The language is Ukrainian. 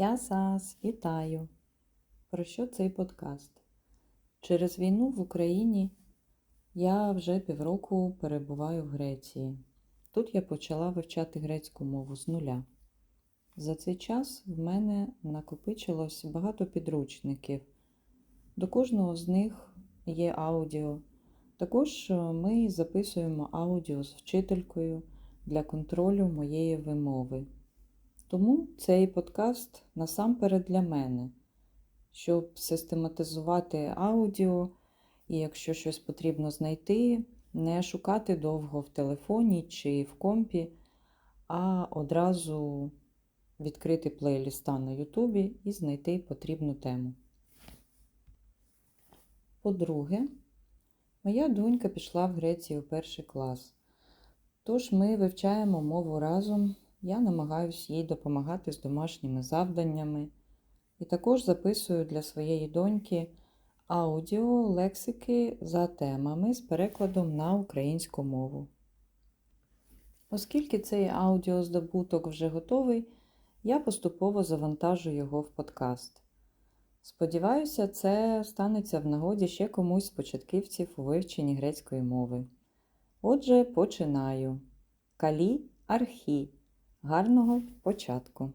Я Сас, вітаю! Про що цей подкаст? Через війну в Україні я вже півроку перебуваю в Греції. Тут я почала вивчати грецьку мову з нуля. За цей час в мене накопичилось багато підручників. До кожного з них є аудіо. Також е, ми записуємо аудіо з вчителькою для контролю моєї вимови. Тому цей подкаст насамперед для мене, щоб систематизувати аудіо, і якщо щось потрібно знайти, не шукати довго в телефоні чи в компі, а одразу відкрити плейліста на Ютубі і знайти потрібну тему. По-друге, моя донька пішла в Грецію у перший клас. Тож ми вивчаємо мову разом. Я намагаюся їй допомагати з домашніми завданнями і також записую для своєї доньки аудіо лексики за темами з перекладом на українську мову. Оскільки цей аудіоздобуток вже готовий, я поступово завантажу його в подкаст. Сподіваюся, це станеться в нагоді ще комусь з початківців у вивченні грецької мови. Отже, починаю. Калі архі. Гарного початку!